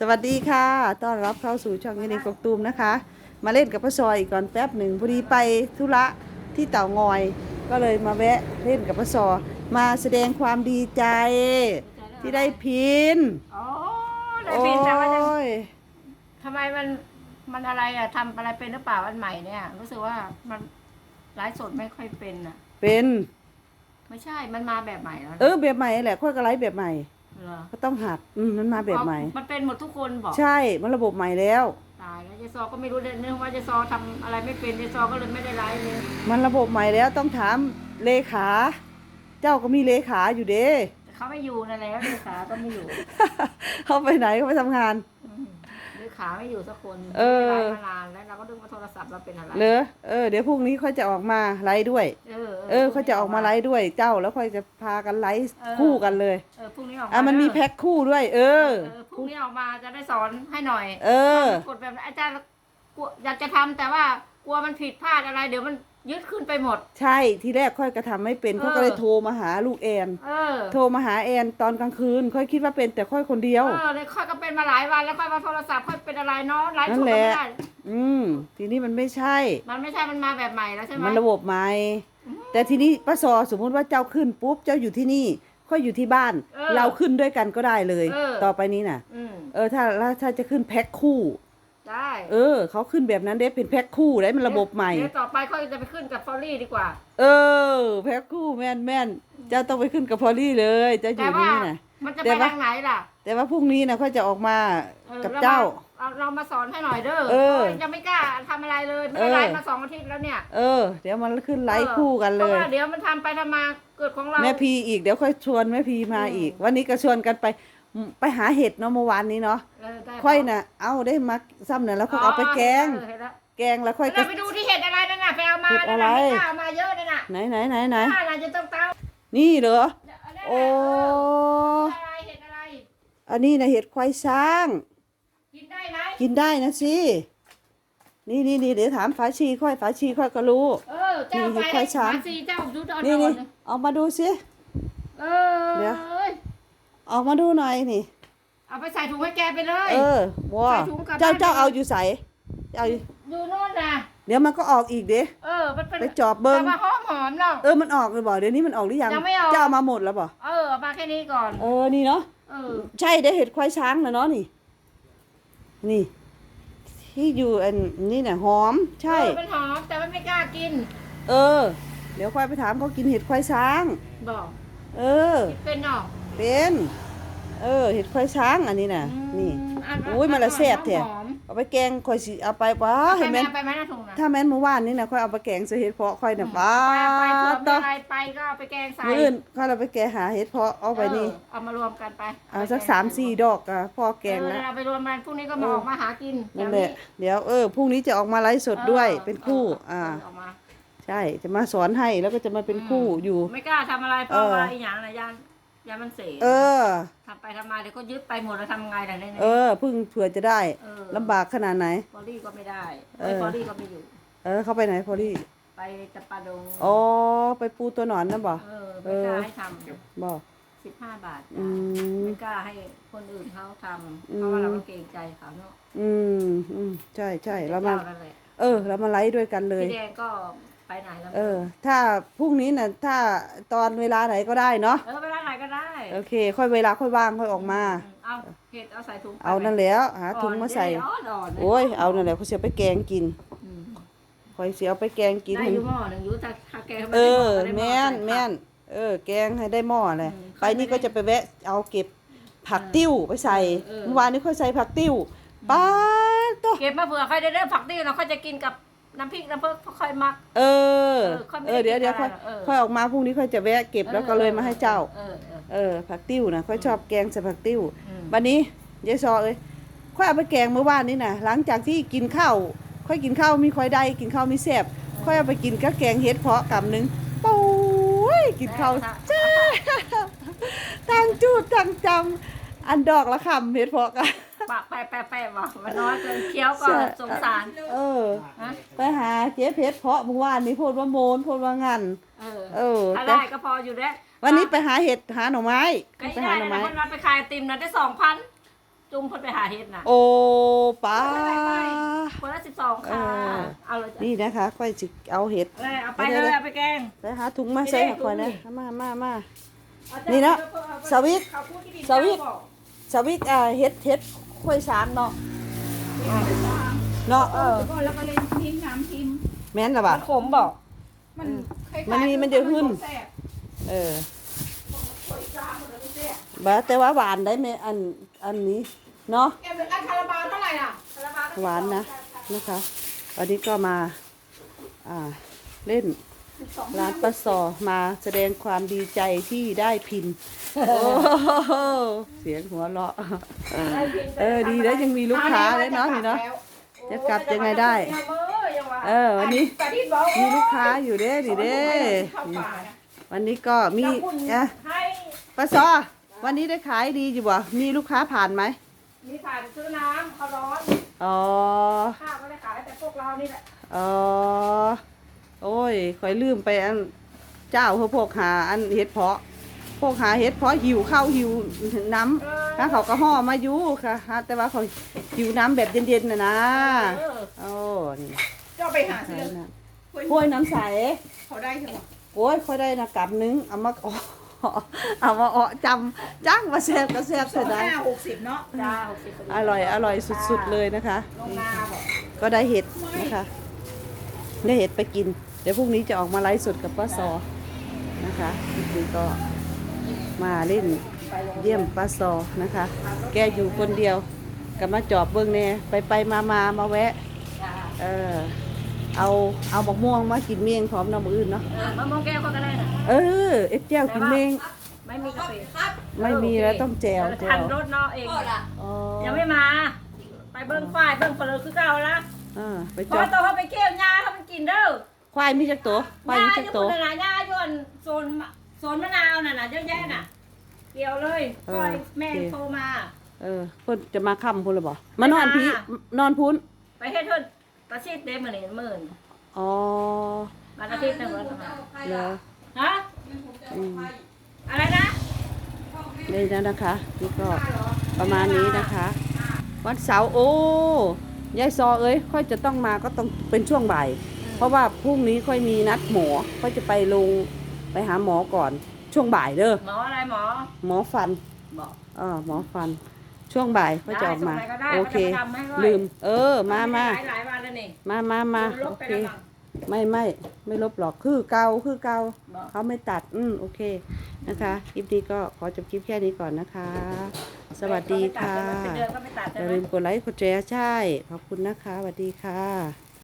สวัสดีค่ะ ต้อนรับเข้าสู่ช่องยินดีกกตูมนะคะ มาเล่นกับป้าซอยอีกก่อนแป๊บหนึ่งพอดีไปธุระที่เต่างอย ก็เลยมาแวะเล่นกับป้าซอมาแสดงความดีใจ ที่ได้พินอ๋อได้พินแต่ว่ายังโอ้ยทำไมมันมันอะไรอะทำอะไรเป็นหรือเปล่าอันใหม่เนี่ย รู้สึกว่ามันไลฟ์สดไม่ค่อยเป็นอะเป็น ไม่ใช่มันมาแบบใหม่แล้วนะเออแบบใหม่แหละค่อยกระไลฟ์แบบใหม่ เหรอก็ต้องหัดอืมมันมาแบบใหม่อ๋อมันเป็นหมดทุกคนบอกใช่มันระบบใหม่แล้ว ตายแล้วเจซอก็ไม่รู้เลยเนื่องว่าเจซอทำอะไรไม่เป็นเจซอก็เลยไม่ได้ไลฟ์เลยมันระบบใหม่แล้วต้องถามเลขา เจ้าก็มีเลขาอยู่เด้ แต่เขาไม่อยู่นั่นแหละเลขาก็ไม่อยู่ เขาไปไหนเขาไปทำงานอืมเล ขาไม่อยู่สักคนเออไม่ได้ไลฟ์มานานแล้วเราก็ดึงมาโทรศัพท์เราเป็นอะไรเหรอเออเดี๋ยวพรุ่งนี้ค่อยจะออกมาไลฟ์ด้วย เออเออเขาจะออกมาไลฟ์ด้วยเจ้าแล้วค่อยจะพากันไลฟ์เออคู่กันเลยเออพรุ่งนี้ออกมาอะมันมีเด้อแพ็คคู่ด้วยเออเออพรุ่งนี้ออกมาจะได้สอนให้หน่อยเออ กดแบบนั้นอาจารย์กลัวอยากจะทำแต่ว่ากลัวมันผิดพลาดอะไร เดี๋ยวมัน ยึดขึ้นไปหมด ใช่ที่แรกค่อยกระทำไม่เป็นเออ เขาก็เลยโทรมาหาลูกแอน เออโทรมาหาแอนตอนกลางคืน ค่อยคิดว่าเป็นแต่ค่อยคนเดียว เออเลยค่อยก็เป็นมาหลายวันแล้วค่อยมาโทรศัพท์ค่อยเป็นอะไรเนาะไลฟ์นั่สนดแหก็ละไม่ได้อืมทีนี้มันไม่ใช่ มันไม่ใช่มันมาแบบใหม่แล้วใช่ไหมมันระบบใหม่แต่ทีนี้ป้าซอสมมุติว่าเจ้าขึ้นปุ๊บเจ้าอยู่ที่นี่ค่อยอยู่ที่บ้านเราขึ้นด้วยกันก็ได้เลยต่อไปนี้น่ะ อืม เออถ้าแล้วถ้าจะขึ้นแพ็คคู่ ได้เออ เขาขึ้นแบบนั้นได้เป็นแพ็คคู่ได้มันระบบใหม่ เดี๋ยวต่อไปค่อยจะไปขึ้นกับฟอรี่ดีกว่า เออ แพ็คคู่แม่นแม่นเจ้าต้องไปขึ้นกับพอลลี่เลยเจ้าอแต่ยู่ว่านี่นะมันจะแต่ไปว่าทางไหนล่ะแต่ว่าพรุ่งนี้นะค่อยจะออกมาออกับรมเจ้าเราเรามาสอนให้หน่อยเด้อเออพราะยังไม่กล้าทำอะไรเลยไม่ได้เออ ไลฟ์มาสองอาทิตย์แล้วเนี่ยเออ เดี๋ยวมันขึ้นไลฟ์คู่กันเลยพราะว่าเดี๋ยวมันทำไปทำมาเกิดของเรา แม่พีอีกเดี๋ยวค่อยชวนแม่พีมาอืมอีก วันนี้ก็ชวนกันไปอืม ไปหาเห็ดเนาะเมื่อวานนี้เนาะเออได้ค่อยน่ะ เอาได้มาซ้ำเนี่ยแล้วค่อยเอาไปแกง เออเห็นแล้วแกงแล้วค่อยก็ เราไปดูที่เห็ดอะไรนั่นน่ะไปเอามาเห็ดนั่นอะไรน่ะไม่กล้าเอามาเยอะนั่นน่ะไหนไหนไหนไหนถ้าเราจะต้องเตานี่เหรออันนั้นน่ะโอ้อะไรเห็ดอะไร อันนี้นะเห็ดควายช้าง กินได้ไหมกินได้นะสินี่นี่นี่เดี๋ยวถามฝาชีค่อยฝาชีค่อยก็รู้ เออเจ้านี่ไปเห็ดควายช้างหซีเจ้าดูดอนนี่นี่ๆเอามาดูสิ เออเดี๋ยว อ อกมาดูหน่อยนี่ เอาไปใส่ถุงให้แกไปเลย เออว้าใส่ถุงกลับเจ้าบ้าน เจ้าเอาอยู่ใส่เจ้าเอาอยู่อยู่โน่นน่ะเดี๋ยวมันก็ออกอีกเด้ เออ มันเป็นไปจอบเบิ้งแต่ว่าหอมหอมๆเนาะ เออมันออกเลยบ่เดี๋ยวนี้มันออกหรือยังยังไม่ออก เจ้าเอามาหมดแล้วบ่เออเอามาแค่นี้ก่อน เออนี่เนาะเออ ใช่ได้เห็ดควายช้างนะเนาะนี่ นี่ ที่อยู่อันนี่น่ะหอม ใช่ เออเป็นหอมแต่ว่าไม่กล้ากิน เออ เดี๋ยวค่อยไปถามเขากินเห็ดควายช้าง บอก เออ เป็นเนาะ เป็น เออเห็ดควายช้างอันนี้น่ะ นี่อันอุ้ยมันละแซ่บแท้หอมเอาไปแกงค่อยสิเอาไปป้าๆเห็นไหมไปไหมนะถุงนะถ้าแม่นเมื่อวานนี่นะค่อยเอาไปแกงใส่เห็ดเพาะค่อยน่ะป้าไปไปเผื่อต่มีออะไรไปก็เอาไปแกงใส่มื้ออื่นค่อยเราไปแกงหาเห็ดเพาะเอาไปนี่เออเอามารวมกันไปเอาสักสามสี่ดอกอะพอแกงเออแล้วเอาไปรวมกันพรุ่งนี้ก็มาเออออกมาหากินนั่นแหละเดี๋ยวเออพรุ่งนี้จะออกมาไลฟ์สดด้วยออเป็นคู่เอ่าออกมาใช่จะมาสอนให้แล้วก็จะมาเป็นคู่อยู่ ไม่กล้าทำอะไรเพเอราะอว่าอีหยังนะยาน ยานมันเสียเออ ทำไปทำมาเดี๋ยวก็ยึดไปหมดแล้วทำไงล่ะเนี่ยเออเพึ่งเผื่อจะได้เออลำบากขนาดไหน พอลี่ก็ไม่ได้เอไอ้อ พอลี่ก็ไม่อยู่ เออ เข้าไปไหนพอลี่ไปจับปลาดงอ๋อไปปูตัวหนอนนะบ่ เออไม่กล้าให้ทบ่ำสิบห้าบาทอืจ้ะมไม่กล้าให้คนอื่นเขาทำอืมเพราะว่าเราก็เกรงใจเขาเนาะอืมอืมใช่ใช่แล้วมาเจ้นั่นแหละเออแล้วมาไลฟ์ด้วยกันเลย พี่แดงก็ไปไหนแล้วเออ ถ้าพรุ่งนี้น่ะ ถ้าตอนเวลาไหนก็ได้เนาะ เออไปร้านไหนก็ได้ โอเค ค่อยเวลาค่อยว่างค่อยออกมา เอาเห็ดเอาใส่ถุงไปเอานั่นแหล้วหาถุงมาใส่ อ่อนๆอ่อนๆโอ้ยเอานั่นแหละเขาเสียไปแกงกินอืมคอยเสียเอาไปแกงกินได้อยู่หม้อหนึ่งอยู่ถ้าถ้าแกไม่เอได้หม้อก็ได้หแม่นใส่ผัก แม่นเออ แกงให้ได้หม้อเลยอืมไปนี่ก็จะไปแวะเอาเก็บผักติ้วไปใส่เออเมื่อวานนี้ค่อยใส่ผักติ้วป้าดตัวเก็บมาเผื่อใครได้เริ่มผักติ้วเราค่อยจะกินกับน้ำพริกน้ำเพิ่มค่อยมัก เออเออค่อยไม่เออได้เดี๋ยวเดี๋ยวกิค่อยนอะไรหรอกเออ ค่อยออกมาพรุ่งนี้ค่อยจะแวะเก็บแล้วก็เลยมาให้เจ้า เออเออ เออผักติ้วนะค่อยชอบแกงใส่ผักติ้วอืมวันนี้ยายซอเอ้ยค่อยเอาไปแกงเมื่อวานนี้นะหลังจากที่กินข้าวค่อยกินข้าวมีค่อยได้กินข้าวมีแซ่บค่อยเอาไปกินก็แกงเฮ็ดเพาะกำหนึงโอ้ยกินข้าวจ้าตั้งจูดตั้งจำอันดอกละคำเฮ็ดเพาะกันปากแปะแปะแปะบอกมันน้อยเกินเคี้ยวก็ใช่สงสาร เออฮะไปหาเจ๊เพชรเพาะเมื่อวานนี้พูดว่าโมนพูดว่างันเออ เออถ้าแต่ได้ก็พออยู่แล้ว วันนี้ไปหาเห็ดหาหน่อไม้ก็ไปได้หาหน่อนะไม้คนนั้นไปขายไอติมนะได้สองพันจจุงคนไปหาเห็ดน่ะโอ้ป้า คนละสิบสองค่ะ เออ เอาเลยจ้ะนี่นะคะค่อยสิเอาเห็ดเอาเลยเอาไปเลยเอาไปแกง ไปหาถุงมาใส่ให้ค่อยนะนี่มามามา เอาจ้นี่เนาะสวิตเขาพูดที่ดินสวิตเจ้าบอกสวิตอ่าเห็ดเห็ดค่อยสามเนาะเนาะเออก็แล้วก็เล่นทิ้งน้ำทิ้งแม่นละบ่ะขมบอกมันคล้ายๆมันมีมันจะหึ่นแซ่บเออ บ่แต่ว่าหวานได้ไหมอันอันนี้เนาะแกเป็นอันคาราบาวเท่าไหร่อะหวานนะนะคะวันนี้ก็มาอ่าเล่นร้านป้าซอมาแสดงความดีใจที่ได้พินโอ้โหเสียงหัวเราะเออดีแล้วยังมีลูกค้าเลยเนาะนี่เนาะจะกลับยังไงได้ เออวันนี้แต่ที่บอกมีลูกค้าอยู่เด้ดิเด้เข้าป่านะวันนี้ก็มีอะให้ ป้าซอวันนี้ได้ขายดีอยู่บ่มีลูกค้าผ่านไหมมีผ่านซื้อน้ำเขาร้อนอ๋อข้าวไม่ได้ขายแต่พวกเรานี่แหละอ๋อโอ้ยคอยลืมไปอันเจ้าเขาพวกหาอันเห็ดเพาะ พวกหาเห็ดเพาะหิวข้าวหิวน้ำถ้าเขาก็ห่อมาอยู่ค่ะฮะแต่ว่าเขาหิวน้ำแบบเย็นๆน่ะนะเออโอ้นี่เจ้าไปหาซื้อถ้วยน้ำใสเขาได้ใช่ไหมโอ้ยค่อยได้นะกับนึงเอามาอ๋อ เอามาอ๋อจำจ้างมาแซ่บก็แซ่บสเสีอยงดายห้าหกสิบเนาะจ้าหกสิบอร่อยอร่อยสุดๆเลยนะคะ ลงนาบอกก็ได้เห็ดนะคะ ได้เห็ดไปกิน เดี๋ยวพรุ่งนี้จะออกมาไลฟ์สดกับป้าซอนะคะพรุ่งนี้ก็มาเล่นเยี่ยมป้าซอนะคะ แกอยู่คนเดียวก็มาจอบเบื้องแน่ไปไปมามามาแวะจ้าเออ เอาเอาบักม่วงมากินเมี่ยงพร้อมน้ำมืออื่นเนาะเออมะม่วงแก้วก็ได้นะเออเอ็ดแจ้วกินเมี่ยงไม่มีกาแฟไม่มีแล้วต้องแจวแจทันวรถเนาะเองอ๋อยังไม่มา ไปเบิ้งฝ่ายเบิ้งคนเลยคือเก่าละอ่าไปพจออบโตเขาไปเกี่ยวยาเขามันกินเด้อควายมีจักตัวควายยามีอจักยู่ตัวคนน่ะยาอยู่อันโซนโซนมะนาวน่ะน่ะเยอะแยะน่ะเกี่ยวเลยคอยแม่โทรมา เออเพิ่นจะมาค่ำพุ่นหรือบ่มานอนพี่นอนพุ้นไปเฮ็ดเพิ่น ประสิทธิ์เด้มื้อนี้หมื่นอ๋อวันอาทิตย์หนึงวันประมาณแล้วฮะอืมอะไรนะนี่นะนะคะ นี่ก็ประมาณนี้นะคะ วันเสาร์โอ้ยายซอเอ้ยค่อยจะต้องมาก็ต้องเป็นช่วงบ่ายเพราะว่าพรุ่งนี้ค่อยมีนัดหมอค่อยจะไปลงไปหาหมอก่อนช่วงบ่ายเด้อหมออะไรหมอ หมอฟันบอกเออหมอฟัน ช่วงบ่ายค่อยจะออกมาได้ส่งไหนก็ได้โอเคเขาจะมาทำให้ด้วยลืม เออ มามาหลายหลายวันแล้วนี่มามามาลโอบไปเคแล้วมั้งไม่ไม่ไม่ลบหรอก คือเกาคือเกาบอกเขาไม่ตัด อืมโอเค นะคะ คลิปนี้ก็ขอจบคลิปแค่นี้ก่อนนะคะ สวัสดีค่ะเป็นเดือนก็ไม่ตัดอใช่ย่าไหมลืมกดไลค์ กดแชร์ ใช่ ขอบคุณนะคะ สวัสดีค่ะ